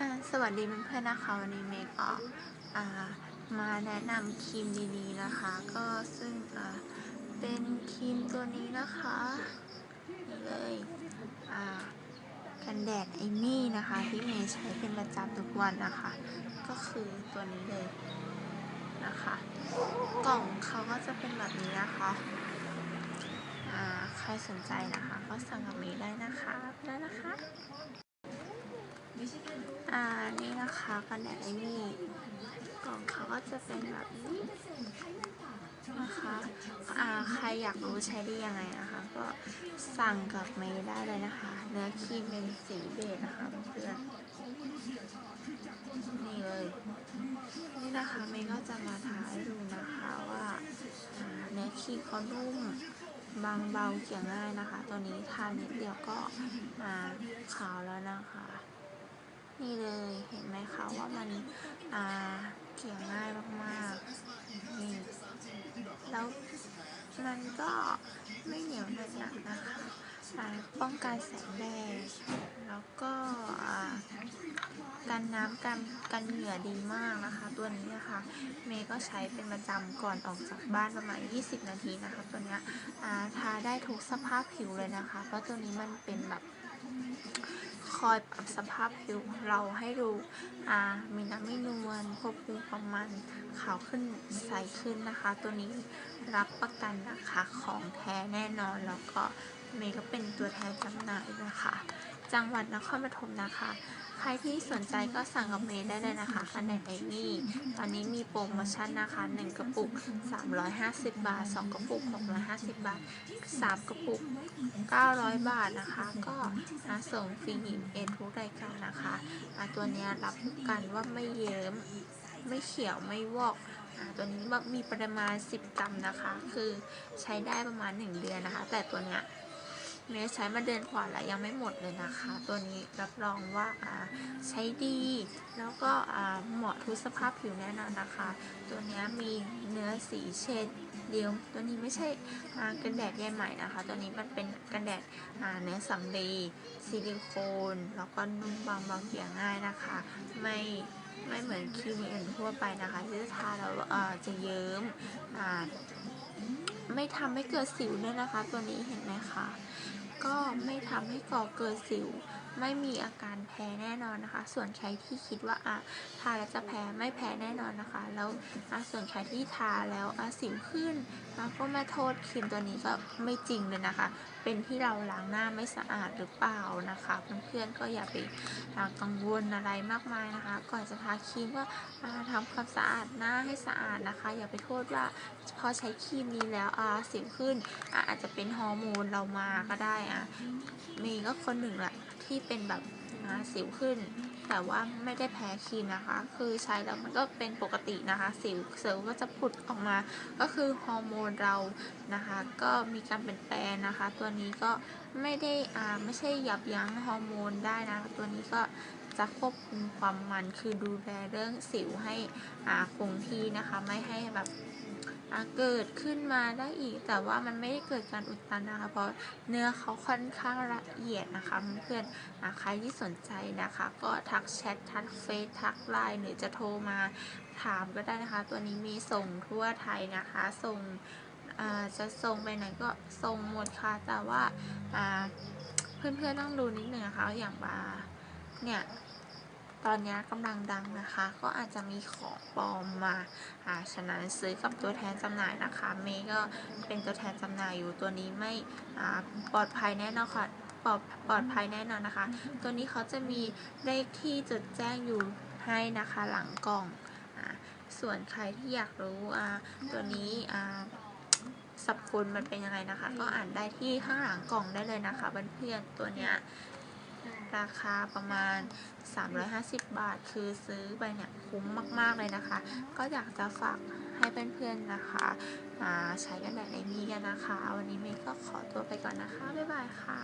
อ่าสวัสดีเพื่อนๆนะคะ วันนี้เมย์ก็อ่ามาแนะนำครีมดีๆนะคะ ก็ซึ่งอ่าเป็นครีมตัวนี้นะคะเลยอ่ากันแดดไอมี่นะคะ ที่เมย์ใช้เป็นประจำทุกวันนะคะ ก็คือตัวนี้เลยนะคะ กล่องเขาก็จะเป็นแบบนี้นะคะอ่าใครสนใจนะคะ ก็สั่งกับเมย์ได้นะคะได้นะคะ อ่า นี่นะคะกันแดดไอมี่กล่องเขาก็จะเป็นแบบนี้นะคะอ่าใครอยากรู้ใช้ได้ยังไงนะคะ ก็สั่งกับเมย์ได้เลยนะคะ เนื้อครีมเป็นสีเบจนะคะเพื่อนนี่เลย นี่นะคะเมย์ก็จะมาทาให้ดูนะคะว่าเนื้อครีมเขานุ่มบางเบาเกี่ยง่ายนะคะ ตัวนี้ทานนิดเดียวก็อ่าขาวแล้วนะคะ นี่เลยเห็นไหมคะว่ามันอ่าเกี่ยง่ายมากๆนี่แล้วมันก็ไม่เหนียวหนักนะคะป้องกันแสงแดดแล้วก็อ่ากันน้ำกันกันเหงื่อดีมากนะคะ ตัวนี้นะคะเมย์ก็ใช้เป็นประจำก่อนออกจากบ้านประมาณ 20 นาทีนะคะ ตัวนี้ทาได้ทุกสภาพผิวเลยนะคะ เพราะตัวนี้มันเป็นแบบ คอยปรับสภาพผิวเราให้ดูอ่ามีน้ำไม่นวลควบคุมความมันขาวขึ้นใสขึ้นนะคะ ตัวนี้รับประกันนะคะของแท้แน่นอนแล้วก็เมย์ก็เป็นตัวแทนจำหน่ายนะคะ จังหวัดนครปฐมนะคะ ใครที่สนใจก็สั่งกับเมย์ได้เลยนะคะคะแนนไอมี่ตอนนี้มีโปรโมชั่นนะคะ 1 กระปุก 350 บาท 2 กระปุก 650 บาท 3 กระปุก 900 บาทนะคะ ก็อ่าส่งฟรีเอทุกรายการนะคะอ่าตัวเนี้ยรับกันว่าไม่เยิ้มไม่เขียวไม่วอกตัวนี้มีปริมาณ 10 กรัมนะคะ คือใช้ได้ประมาณ 1 เดือนนะคะ แต่ตัวเนี้ย เมย์ใช้มาเดือนกว่าแล้วยังไม่หมดเลยนะคะ ตัวนี้รับรองว่าใช้ดี แล้วก็เหมาะทุกสภาพผิวแน่นอนนะคะ ตัวนี้มีเนื้อสีเฉดเดียว ตัวนี้ไม่ใช่กันแดดแย่ใหม่นะคะ ตัวนี้มันเป็นกันแดดเนื้อสำลีซิลิโคน แล้วก็นุ่มบางเบาเกี่ยง่ายนะคะ ไม่ไม่เหมือนครีมอื่นทั่วไปนะคะที่จะทาแล้วจะเยิ้ม ไม่ทำให้เกิดสิวด้วยนะคะ ตัวนี้เห็นไหมคะก็ไม่ทำให้ก่อเกิดสิว ไม่มีอาการแพ้แน่นอนนะคะ ส่วนใครที่คิดว่าอะทาแล้วจะแพ้ไม่แพ้แน่นอนนะคะ แล้วอะส่วนใครที่ทาแล้วอะสิวขึ้นแล้วก็มาโทษครีมตัวนี้ก็ไม่จริงเลยนะคะ เป็นที่เราล้างหน้าไม่สะอาดหรือเปล่านะคะเพื่อนๆก็อย่าไปกังวลอะไรมากมายนะคะ ก่อนจะทาครีมก็ทำความสะอาดหน้าให้สะอาดนะคะ อย่าไปโทษว่าพอใช้ครีมนี้แล้วสิวขึ้นอะอาจจะเป็นฮอร์โมนเรามาก็ได้อะมีก็คนหนึ่งแหละที่เป็นแบบ อ่าสิวขึ้น แต่ว่าไม่ได้แพ้ครีมนะคะ คือใช้แล้วมันก็เป็นปกตินะคะ สิวเซลล์ก็จะผุดออกมา ก็คือฮอร์โมนเรานะคะ ก็มีการเปลี่ยนแปลงนะคะ ตัวนี้ก็ไม่ได้อ่าไม่ใช่ยับยั้งฮอร์โมนได้นะตัวนี้ก็จะควบคุมความมันคือดูแลเรื่องสิวให้อ่าคงที่นะคะ ไม่ให้แบบ เกิดขึ้นมาได้อีก แต่ว่ามันไม่ได้เกิดการอุดตันนะคะ เพราะเนื้อเขาค่อนข้างละเอียดนะคะเพื่อนๆใครที่สนใจนะคะ ก็ทักแชททักเฟซทักไลน์หรือจะโทรมาถามก็ได้นะคะ ตัวนี้มีส่งทั่วไทยนะคะ ส่งจะส่งไปไหนก็ส่งหมดค่ะ แต่ว่าอ่าเพื่อนๆต้องดูนิดนึงนะคะอย่างบาเนี่ย ตอนนี้กำลังดังนะคะ ก็อาจจะมีของปลอมมาอ่าฉะนั้นซื้อกับตัวแทนจำหน่ายนะคะ เมย์ก็เป็นตัวแทนจำหน่ายอยู่ตัวนี้ไม่อ่าปลอดภัยแน่นอนค่ะปลอดปลอดภัยแน่นอนนะคะ ตัวนี้เขาจะมีเลขที่จดแจ้งอยู่ให้นะคะหลังกล่องอ่าส่วนใครที่อยากรู้อ่าตัวนี้อ่าสรรพคุณมันเป็นยังไงนะคะ ก็อ่านได้ที่ข้างหลังกล่องได้เลยนะคะเพื่อนๆตัวเนี้ย ราคาประมาณ 350 บาท คือซื้อไปเนี่ยคุ้มมาก ๆ เลยนะคะ ก็อยากจะฝากให้เพื่อนๆนะคะอ่าใช้กันแบบในนี้กันนะคะ วันนี้เมย์ก็ขอตัวไปก่อนนะคะ บ๊ายบายค่ะ